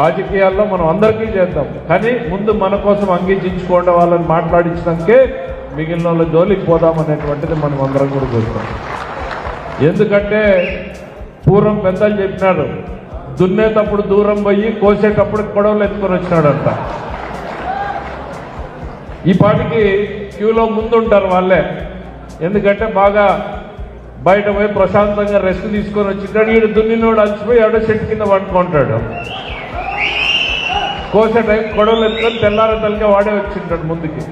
రాజకీయాల్లో మనం అందరికీ చేద్దాం. కానీ ముందు మన కోసం అంగీచించుకోండి వాళ్ళని మాట్లాడించడానికే మిగిలిన వాళ్ళ జోలికి పోదాం అనేటువంటిది మనం అందరం కూడా చూస్తాం. ఎందుకంటే పూర్వం పెద్దలు చెప్పినాడు దున్నేటప్పుడు దూరం పోయి కోసేటప్పుడు గొడవలు ఎత్తుకొని వచ్చినాడంట. ఈ పాటికి క్యూలో ముందుంటారు వాళ్ళే. ఎందుకంటే బాగా బయట పోయి ప్రశాంతంగా రెస్ట్ తీసుకొని వచ్చింటాడు. ఈడు దున్నినోడు అలసిపోయి ఎవడో చెట్టు కింద పట్టుకుంటాడు కోసే టైం కొడవలు ఎత్తుకొని తెల్లారి తలకే వాడే వచ్చింటాడు ముందుకి.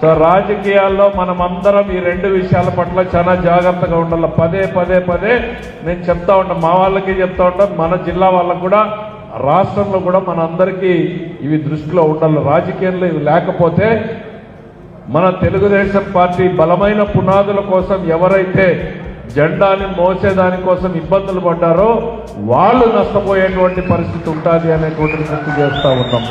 సో రాజకీయాల్లో మనం అందరం ఈ రెండు విషయాల పట్ల చాలా జాగ్రత్తగా ఉండాలి. పదే పదే పదే నేను చెప్తా ఉంటాను మా వాళ్ళకి చెప్తా ఉంటాను మన జిల్లా వాళ్ళకు కూడా రాష్ట్రంలో కూడా మన అందరికీ ఇవి దృష్టిలో ఉండాలి. రాజకీయంలో ఇవి లేకపోతే మన తెలుగుదేశం పార్టీ బలమైన పునాదుల కోసం ఎవరైతే జెండాని మోసేదాని కోసం ఇబ్బందులు పడ్డారో వాళ్ళు నష్టపోయేటువంటి పరిస్థితి ఉంటుంది అనేటువంటిది గుర్తు చేస్తూ ఉన్నాం.